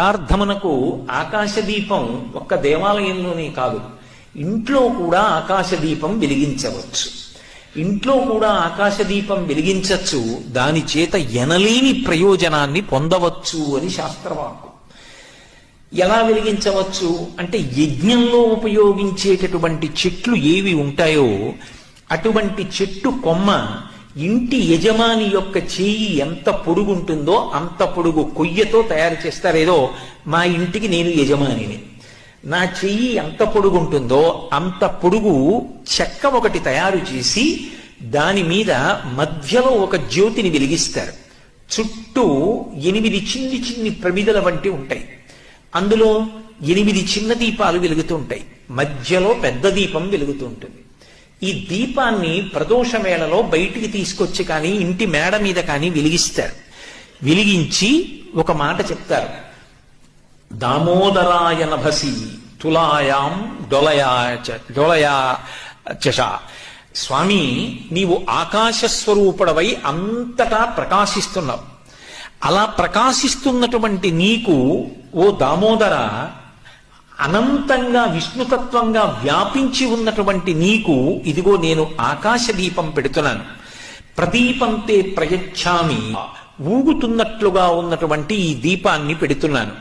ప్రార్థమునకు ఆకాశదీపం ఒక్క దేవాలయంలోనే కాదు ఇంట్లో కూడా ఆకాశదీపం వెలిగించవచ్చు. ఇంట్లో కూడా ఆకాశదీపం వెలిగించవచ్చు దాని చేత ఎనలేని ప్రయోజనాన్ని పొందవచ్చు అని శాస్త్రవాకు ఎలా వెలిగించవచ్చు? అంటే యజ్ఞంలో ఉపయోగించేటటువంటి చెట్లు ఏవి ఉంటాయో అటువంటి చెట్టు కొమ్మ ఇంటి యజమాని యొక్క చేయి ఎంత పొడుగుంటుందో అంత పొడుగు కొయ్యతో తయారు చేస్తారేదో మా ఇంటికి నేను యజమానిని. నా చెయ్యి ఎంత పొడుగుంటుందో అంత పొడుగు చెక్క ఒకటి తయారు చేసి దాని మీద మధ్యలో ఒక జ్యోతిని వెలిగిస్తారు. చుట్టూ ఎనిమిది చిన్ని చిన్ని ప్రమిదల వంటి ఉంటాయి. అందులో ఎనిమిది చిన్న దీపాలు వెలుగుతూ ఉంటాయి. మధ్యలో పెద్ద దీపం వెలుగుతూ ఉంటుంది. ఈ దీపాన్ని ప్రదోష వేళలో బయటికి తీసుకొచ్చి కానీ ఇంటి మేడ మీద కానీ వెలిగిస్తారు. వెలిగించి ఒక మాట చెప్తారు. దామోదరాయ నభసి తులాయాం డొలయా చ- డొలయా చష. స్వామి నీవు ఆకాశ స్వరూపుడవై అంతటా ప్రకాశిస్తున్నావు. అలా ప్రకాశిస్తున్నటువంటి నీకు ఓ దామోదర అనంతంగా విష్ణుతత్వంగా వ్యాపించి ఉన్నటువంటి నీకు ఇదిగో నేను ఆకాశ దీపం పెడుతున్నాను. ప్రదీపంతే ప్రయచ్ఛామి. ఊగుతున్నట్లుగా ఉన్నటువంటి ఈ దీపాన్ని పెడుతున్నాను.